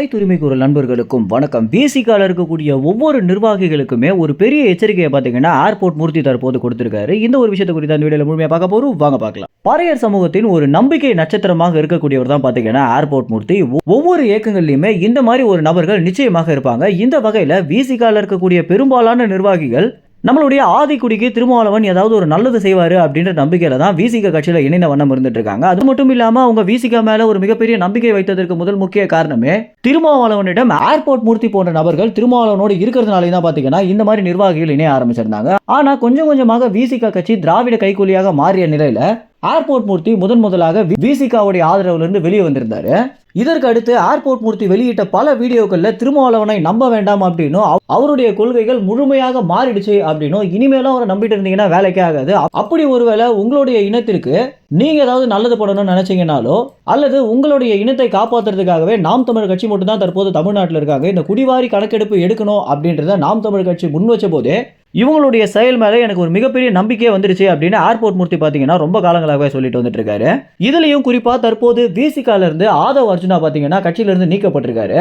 அனைத்து உரிமை நண்பர்களுக்கும் வணக்கம். பேசிக்கால இருக்கக்கூடிய ஒவ்வொரு நிர்வாகிகளுக்குமே ஒரு பெரிய எச்சரிக்கையை பார்த்தீங்கன்னா ஏர்போர்ட் மூர்த்தி தற்போது கொடுத்திருக்காரு. இந்த ஒரு விஷயத்தை குறித்து அந்த வீடியோல முழுமையாக பார்க்க போறோம். வாங்க பார்க்கலாம். பறையர் சமூகத்தின் ஒரு நம்பிக்கை நட்சத்திரமாக இருக்கக்கூடியவர் தான் பார்த்தீங்கன்னா ஏர்போர்ட் மூர்த்தி. ஒவ்வொரு இயக்கங்கள்லையுமே இந்த மாதிரி ஒரு நபர்கள் நிச்சயமாக இருப்பாங்க. இந்த வகையில் விசிகால இருக்கக்கூடிய பெரும்பாலான நிர்வாகிகள் நம்மளுடைய ஆதிக்குடிக்கு திருமாவளவன் ஏதாவது ஒரு நல்லது செய்வார் அப்படின்ற நம்பிக்கையில தான் விசிக கட்சியில் இணைந்த வண்ணம் இருந்துட்டு இருக்காங்க அது மட்டும் இல்லாமல் அவங்க விசிக மேலே ஒரு மிகப்பெரிய நம்பிக்கை வைத்ததற்கு முதல் முக்கிய காரணமே திருமாவளவனிடம் ஏர்போர்ட் மூர்த்தி போன்ற நபர்கள் திருமாவளவனோடு இருக்கிறதுனால தான் பார்த்தீங்கன்னா இந்த மாதிரி நிர்வாகிகள் இணைய ஆரம்பிச்சிருந்தாங்க. ஆனால் கொஞ்சம் கொஞ்சமாக விசிக கட்சி திராவிட கைக்கூலியாக மாறிய நிலையில் ஏர்போர்ட் மூர்த்தி முதன் முதலாக விசிகாவுடைய ஆதரவுல இருந்து வெளியே வந்திருந்தாரு. இதற்கு அடுத்து ஏர்போர்ட் மூர்த்தி வெளியிட்ட பல வீடியோக்கள்ல திருமாவளவனை நம்ப வேண்டாம் அப்படின்னும் அவருடைய கொள்கைகள் முழுமையாக மாறிடுச்சு அப்படின்னும் இனிமேலும் அவரை நம்பிட்டு இருந்தீங்கன்னா வேலைக்கே ஆகாது. அப்படி ஒருவேளை உங்களுடைய இனத்திற்கு நீங்க ஏதாவது நல்லது பண்ணணும்னு நினைச்சீங்கனாலோ அல்லது உங்களுடைய இனத்தை காப்பாற்றுறதுக்காகவே நாம் தமிழர் கட்சி மட்டும்தான் தற்போது தமிழ்நாட்டில் இருக்காங்க. இந்த குடிவாரி கணக்கெடுப்பு எடுக்கணும் அப்படின்றத நாம் தமிழர் கட்சி முன் வச்ச போதே இவங்களுடைய செயல் மேலே எனக்கு ஒரு மிகப்பெரிய நம்பிக்கையே வந்துருச்சு அப்படின்னு ஏர்போர்ட் மூர்த்தி பார்த்தீங்கன்னா ரொம்ப காலங்களாகவே சொல்லிட்டு வந்துட்டு இருக்காரு இதுலையும் குறிப்பாக தற்போது விசிகாலேருந்து ஆதவ் அர்ஜுனா பார்த்தீங்கன்னா கட்சியிலேருந்து நீக்கப்பட்டிருக்காரு.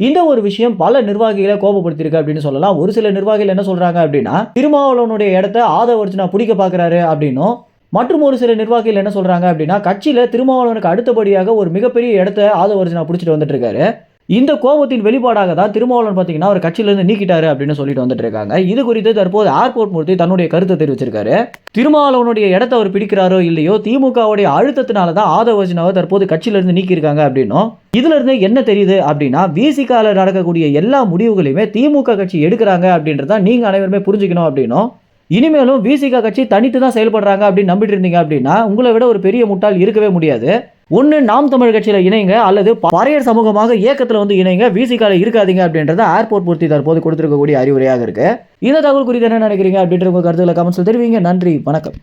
இந்த ஒரு விஷயம் பல நிர்வாகிகளை கோபப்படுத்தியிருக்கு அப்படின்னு சொல்லலாம். ஒரு சில நிர்வாகிகள் என்ன சொல்கிறாங்க அப்படின்னா திருமாவளவனுடைய இடத்த ஆதவ் அர்ஜுனா பிடிக்க பார்க்கறாரு அப்படின்னும் மற்றும் ஒரு சில நிர்வாகிகள் என்ன சொல்கிறாங்க அப்படின்னா கட்சியில் திருமாவளவனுக்கு அடுத்தபடியாக ஒரு மிகப்பெரிய இடத்த ஆதவ அர்ஜுனா பிடிச்சிட்டு வந்துட்டு இருக்காரு இந்த கோபத்தின் வெளிப்பாடாக தான் திருமாவளவன் பார்த்தீங்கன்னா அவர் கட்சியிலேருந்து நீக்கிட்டாரு அப்படின்னு சொல்லிட்டு வந்துட்டு இருக்காங்க. இது குறித்து தற்போது ஏர்போர்ட் மூர்த்தி தன்னுடைய கருத்தை தெரிவிச்சிருக்காரு. திருமாவளவனுடைய இடத்த அவர் பிடிக்கிறாரோ இல்லையோ திமுகவுடைய அழுத்தத்தினால தான் ஆதவ தற்போது கட்சியிலிருந்து நீக்கியிருக்காங்க அப்படின்னும். இதுல இருந்து என்ன தெரியுது அப்படின்னா விசிகால நடக்கக்கூடிய எல்லா முடிவுகளையுமே திமுக கட்சி எடுக்கிறாங்க அப்படின்றத நீங்க அனைவருமே புரிஞ்சுக்கணும் அப்படின்னும். இனிமேலும் விசிக கட்சி தனித்து தான் செயல்படுறாங்க அப்படின்னு நம்பிட்டு இருந்தீங்க அப்படின்னா உங்களை விட ஒரு பெரிய முட்டாள் இருக்கவே முடியாது. ஒன்று நாம் தமிழ் கட்சியில் இணைங்க அல்லது பறையர் சமூகமாக இயக்கத்தில் வந்து இணைங்க விசிகால இருக்காதீங்க அப்படின்றத ஏர்போர்ட் பூர்த்தி தற்போது கொடுத்திருக்கக்கூடிய அறிவுரையாக இருக்கு. இந்த தகவல் குறித்து என்ன நினைக்கிறீங்க அப்படின்ற உங்க கருத்துக்களை கமெண்ட்ஸில் தெரிவிங்க. நன்றி வணக்கம்.